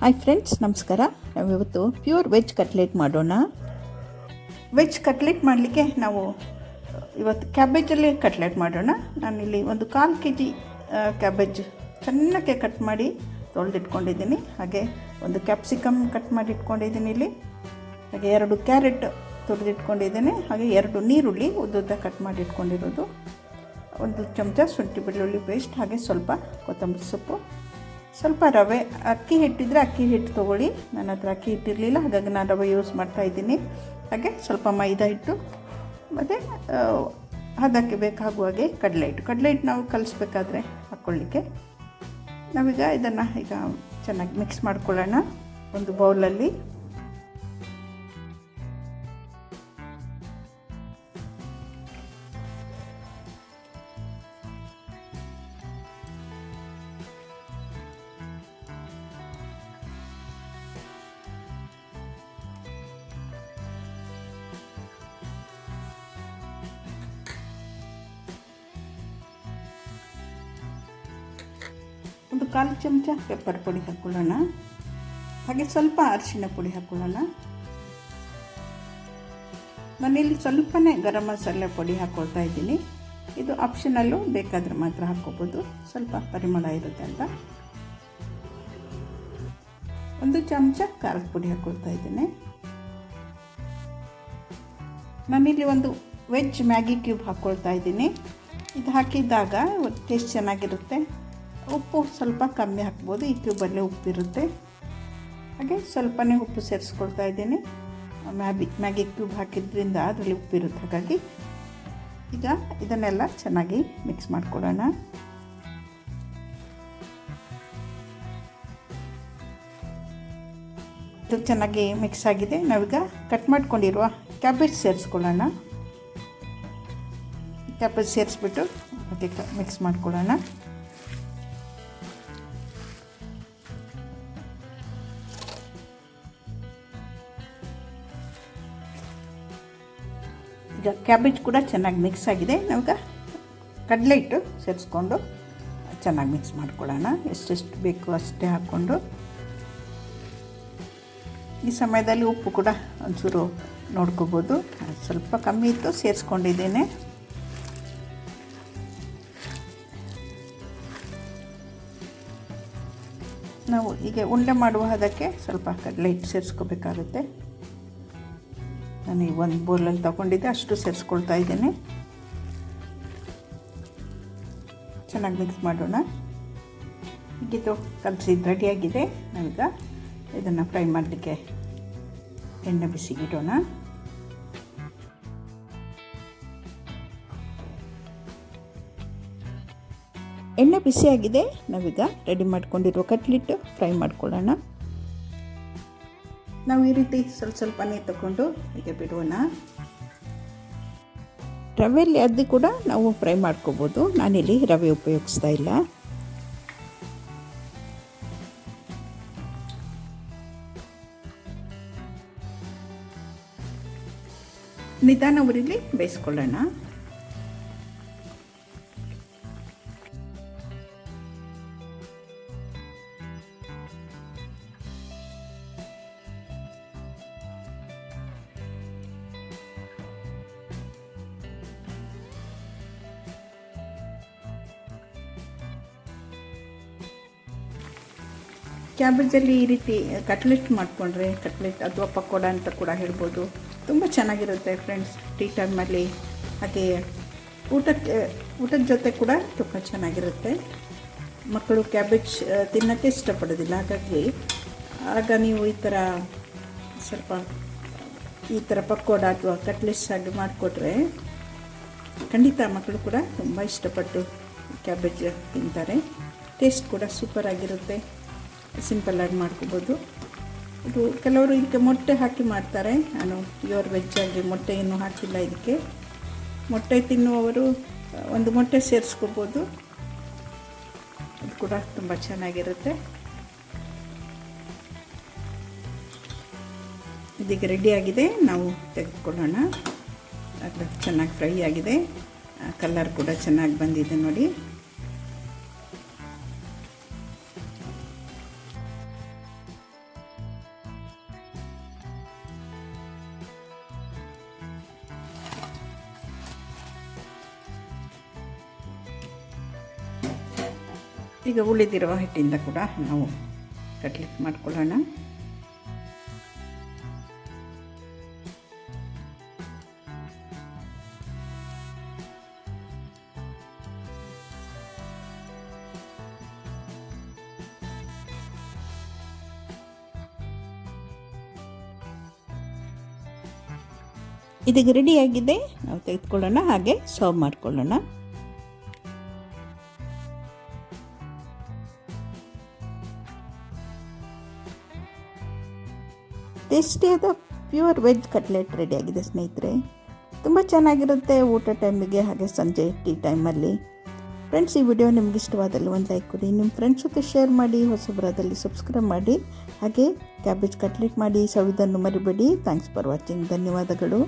Hi friends ನಮಸ್ಕಾರ. ನಾವಿವತ್ತು pure veg cutlet ಮಾಡೋಣ. ವೆಜ್ ಕಟ್ಲೆಟ್ ಮಾಡಲಿಕ್ಕೆ ನಾವು ಇವತ್ತು ಕ್ಯಾಬೇಜಲ್ಲಿ ಕಟ್ಲೆಟ್ ಮಾಡೋಣ. ನಾನಿಲ್ಲಿ ಒಂದು ಕಾಲು ಕೆ ಜಿ ಕ್ಯಾಬೇಜ್ ಚೆನ್ನಾಗಿ ಕಟ್ ಮಾಡಿ ತೊಳೆದಿಟ್ಕೊಂಡಿದ್ದೀನಿ. ಹಾಗೆ ಒಂದು ಕ್ಯಾಪ್ಸಿಕಮ್ ಕಟ್ ಮಾಡಿ ಇಟ್ಕೊಂಡಿದ್ದೀನಿ ಇಲ್ಲಿ. ಹಾಗೆ ಎರಡು ಕ್ಯಾರೆಟ್ ತುರಿದಿಟ್ಕೊಂಡಿದ್ದೇನೆ ಹಾಗೆ ಎರಡು ನೀರುಳ್ಳಿ ಉದ್ದುದ್ದ ಕಟ್ ಮಾಡಿ ಇಟ್ಕೊಂಡಿರೋದು. ಒಂದು ಚಮಚ ಶುಂಠಿ ಬೆಳ್ಳುಳ್ಳಿ ಪೇಸ್ಟ್ ಹಾಗೆ ಸ್ವಲ್ಪ ಕೊತ್ತಂಬರಿ ಸೊಪ್ಪು. ಸ್ವಲ್ಪ ರವೆ, ಅಕ್ಕಿ ಹಿಟ್ಟಿದ್ರೆ ಅಕ್ಕಿ ಹಿಟ್ಟು ತೊಗೊಳ್ಳಿ. ನನ್ನ ಹತ್ರ ಅಕ್ಕಿ ಹಿಟ್ಟಿರಲಿಲ್ಲ, ಹಾಗಾಗಿ ನಾನು ರವೆ ಯೂಸ್ ಮಾಡ್ತಾ ಇದ್ದೀನಿ. ಹಾಗೆ ಸ್ವಲ್ಪ ಮೈದಾ ಹಿಟ್ಟು, ಮತ್ತು ಅದಕ್ಕೆ ಬೇಕಾಗುವ ಹಾಗೆ ಕಡಲೆ ಹಿಟ್ಟು. ಕಡಲೆ ಹಿಟ್ಟು ನಾವು ಕಲಿಸ್ಬೇಕಾದ್ರೆ ಹಾಕ್ಕೊಳ್ಳಿಕ್ಕೆ. ನಾವೀಗ ಇದನ್ನು ಈಗ ಚೆನ್ನಾಗಿ ಮಿಕ್ಸ್ ಮಾಡ್ಕೊಳ್ಳೋಣ. ಒಂದು ಬೌಲಲ್ಲಿ ಒಂದು ಕಾಲು ಚಮಚ ಪೆಪ್ಪರ್ ಪುಡಿ ಹಾಕ್ಕೊಳ್ಳೋಣ ಹಾಗೆ ಸ್ವಲ್ಪ ಅರಿಶಿನ ಪುಡಿ ಹಾಕ್ಕೊಳ್ಳೋಣ ನಾನಿಲ್ಲಿ ಸ್ವಲ್ಪನೇ ಗರಂ ಮಸಾಲೆ ಪುಡಿ ಹಾಕ್ಕೊಳ್ತಾ ಇದ್ದೀನಿ. ಇದು ಆಪ್ಷನಲ್ಲು ಬೇಕಾದರೆ ಮಾತ್ರ ಹಾಕ್ಕೋಬೋದು. ಸ್ವಲ್ಪ ಪರಿಮಳ ಇರುತ್ತೆ ಅಂತ. ಒಂದು ಚಮಚ ಖಾರದ ಪುಡಿ ಹಾಕ್ಕೊಳ್ತಾ ಇದ್ದೀನಿ. ನಾನಿಲ್ಲಿ ಒಂದು ವೆಜ್ ಮ್ಯಾಗಿ ಕ್ಯೂಬ್ ಹಾಕ್ಕೊಳ್ತಾ ಇದ್ದೀನಿ. ಇದು ಹಾಕಿದಾಗ ಟೇಸ್ಟ್ ಚೆನ್ನಾಗಿರುತ್ತೆ. ಉಪ್ಪು ಸ್ವಲ್ಪ ಕಮ್ಮಿ ಹಾಕ್ಬೋದು. ಈ ಕ್ಯೂಬಲ್ಲೇ ಉಪ್ಪಿರುತ್ತೆ. ಹಾಗೆ ಸ್ವಲ್ಪನೇ ಉಪ್ಪು ಸೇರಿಸ್ಕೊಳ್ತಾ ಇದ್ದೀನಿ. ಮ್ಯಾಬಿ, ಮ್ಯಾಗಿ ಕ್ಯೂಬ್ ಹಾಕಿದ್ರಿಂದ ಅದರಲ್ಲಿ ಉಪ್ಪಿರುತ್ತೆ. ಹಾಗಾಗಿ ಈಗ ಇದನ್ನೆಲ್ಲ ಚೆನ್ನಾಗಿ ಮಿಕ್ಸ್ ಮಾಡಿಕೊಡೋಣ ಇದು ಚೆನ್ನಾಗಿ ಮಿಕ್ಸ್ ಆಗಿದೆ. ನಾವೀಗ ಕಟ್ ಮಾಡ್ಕೊಂಡಿರುವ ಕ್ಯಾಬೇಜ್ ಸೇರಿಸ್ಕೊಳ್ಳೋಣ. ಕ್ಯಾಬೇಜ್ ಸೇರಿಸ್ಬಿಟ್ಟು ಅದಕ್ಕೆ ಮಿಕ್ಸ್ ಮಾಡ್ಕೊಳ್ಳೋಣ. ಕ್ಯಾಬೇಜ್ ಕೂಡ ಚೆನ್ನಾಗಿ ಮಿಕ್ಸ್ ಆಗಿದೆ. ನಾವೀಗ ಕಡಲೆ ಹಿಟ್ಟು ಸೇರಿಸ್ಕೊಂಡು ಚೆನ್ನಾಗಿ ಮಿಕ್ಸ್ ಮಾಡ್ಕೊಳ್ಳೋಣ. ಎಷ್ಟೆಷ್ಟು ಬೇಕು ಅಷ್ಟೇ ಹಾಕ್ಕೊಂಡು. ಈ ಸಮಯದಲ್ಲಿ ಉಪ್ಪು ಕೂಡ ಒಂಚೂರು ನೋಡ್ಕೋಬೋದು. ಸ್ವಲ್ಪ ಕಮ್ಮಿ ಇತ್ತು, ಸೇರಿಸ್ಕೊಂಡಿದ್ದೇನೆ. ನಾವು ಹೀಗೆ ಉಂಡೆ ಮಾಡುವ ಅದಕ್ಕೆ ಸ್ವಲ್ಪ ಕಡಲೆ ಹಿಟ್ಟು ಸೇರಿಸ್ಕೋಬೇಕಾಗುತ್ತೆ. ನಾನು ಈ ಒಂದು ಬೌಲಲ್ಲಿ ತಗೊಂಡಿದ್ದೆ, ಅಷ್ಟು ಸೇರಿಸ್ಕೊಳ್ತಾ ಇದ್ದೀನಿ. ಚೆನ್ನಾಗಿ ಮಿಕ್ಸ್ ಮಾಡೋಣ. ಹೀಗಿದ್ದು ಕಲಸಿದ್ದು ರೆಡಿಯಾಗಿದೆ ನಾವೀಗ ಇದನ್ನು ಫ್ರೈ ಮಾಡಲಿಕ್ಕೆ ಎಣ್ಣೆ ಬಿಸಿ ಇಡೋಣ. ಎಣ್ಣೆ ಬಿಸಿಯಾಗಿದೆ. ನಾವೀಗ ರೆಡಿ ಮಾಡ್ಕೊಂಡಿರೋ ಕಟ್ಲಿಟ್ಟು ಫ್ರೈ ಮಾಡ್ಕೊಳ್ಳೋಣ. ನಾವು ಈ ರೀತಿ ಸ್ವಲ್ಪ ಸ್ವಲ್ಪನೇ ತಗೊಂಡು ಹೀಗೆ ಬಿಡೋಣ. ರವೆಯಲ್ಲಿ ಅದು ಕೂಡ ನಾವು ಫ್ರೈ ಮಾಡ್ಕೋಬೋದು. ನಾನಿಲ್ಲಿ ರವೆ ಉಪಯೋಗಿಸ್ತಾ ಇಲ್ಲ. ನಿಧಾನ ಉರಿಲಿ ಬೇಯಿಸ್ಕೊಳ್ಳೋಣ. ಕ್ಯಾಬೇಜಲ್ಲಿ ಈ ರೀತಿ ಕಟ್ಲೆಟ್ ಮಾಡಿಕೊಂಡ್ರೆ ಕಟ್ಲೆಟ್ ಅಥವಾ ಪಕೋಡ ಅಂತ ಕೂಡ ಹೇಳ್ಬೋದು. ತುಂಬ ಚೆನ್ನಾಗಿರುತ್ತೆ ಫ್ರೆಂಡ್ಸ್ ಟೀ ಟೈಮಲ್ಲಿ ಹಾಗೆ ಊಟಕ್ಕೆ, ಊಟದ ಜೊತೆ ಕೂಡ ತುಂಬ ಚೆನ್ನಾಗಿರುತ್ತೆ. ಮಕ್ಕಳು ಕ್ಯಾಬೇಜ್ ತಿನ್ನೋಕ್ಕೆ ಇಷ್ಟಪಡೋದಿಲ್ಲ. ಹಾಗಾಗಿ, ಆಗ ನೀವು ಈ ಥರ ಸ್ವಲ್ಪ ಈ ಥರ ಪಕೋಡ ಅಥವಾ ಕಟ್ಲೆಟ್ಸ್ ಆಗಿ ಮಾಡಿಕೊಟ್ರೆ ಖಂಡಿತ ಮಕ್ಕಳು ಕೂಡ ತುಂಬ ಇಷ್ಟಪಟ್ಟು ಕ್ಯಾಬೇಜ್ ತಿಂತಾರೆ. ಟೇಸ್ಟ್ ಕೂಡ ಸೂಪರ್ ಆಗಿರುತ್ತೆ. ಸಿಂಪಲ್ಲಾಗಿ ಮಾಡ್ಕೋಬೋದು. ಇದು ಕೆಲವರು ಇದಕ್ಕೆ ಮೊಟ್ಟೆ ಹಾಕಿ ಮಾಡ್ತಾರೆ. ನಾನು ಪ್ಯೂರ್ ವೆಜ್ಜಾಗಿ ಮೊಟ್ಟೆ ಇನ್ನೂ ಹಾಕಿಲ್ಲ ಇದಕ್ಕೆ. ಮೊಟ್ಟೆ ತಿನ್ನುವವರು, ಒಂದು ಮೊಟ್ಟೆ ಸೇರಿಸ್ಕೋಬೋದು. ಅದು ಕೂಡ ತುಂಬ ಚೆನ್ನಾಗಿರುತ್ತೆ. ಇದೀಗ ರೆಡಿಯಾಗಿದೆ ನಾವು ತೆಗೆದುಕೊಳ್ಳೋಣ. ಅದು ಚೆನ್ನಾಗಿ ಫ್ರೈ ಆಗಿದೆ. ಕಲರ್ ಕೂಡ ಚೆನ್ನಾಗಿ ಬಂದಿದೆ ನೋಡಿ. ಈಗ ಉಳಿದಿರುವ ಹಿಟ್ಟಿಂದ ಕೂಡ ನಾವು ಕಟ್ಲೆಟ್ ಮಾಡ್ಕೊಳ್ಳೋಣ. ಇದೀಗ ರೆಡಿಯಾಗಿದೆ ನಾವು ತೆಗೆದುಕೊಳ್ಳೋಣ ಹಾಗೆ ಸರ್ವ್ ಮಾಡ್ಕೊಳ್ಳೋಣ. ಟೇಸ್ಟಿಯಾದ ಪ್ಯೂರ್ ವೆಜ್ ಕಟ್ಲೆಟ್ ರೆಡಿಯಾಗಿದೆ ಸ್ನೇಹಿತರೆ. ತುಂಬ ಚೆನ್ನಾಗಿರುತ್ತೆ ಊಟ ಟೈಮಿಗೆ ಹಾಗೆ ಸಂಜೆ ಟೀ ಟೈಮಲ್ಲಿ ಫ್ರೆಂಡ್ಸ್ ಈ ವಿಡಿಯೋ ನಿಮ್ಗೆ ಇಷ್ಟವಾದಲ್ಲಿ ಒಂದು ಲೈಕ್ ಕೊಡಿ. ನಿಮ್ಮ ಫ್ರೆಂಡ್ಸ್ ಜೊತೆ ಶೇರ್ ಮಾಡಿ ಹೊಸಬ್ರದಲ್ಲಿ ಸಬ್ಸ್ಕ್ರೈಬ್ ಮಾಡಿ. ಹಾಗೆ ಕ್ಯಾಬೇಜ್ ಕಟ್ಲೆಟ್ ಮಾಡಿ, ಸವಿದನ್ನು ಮರಿಬೇಡಿ. ಥ್ಯಾಂಕ್ಸ್ ಫಾರ್ ವಾಚಿಂಗ್ ಧನ್ಯವಾದಗಳು.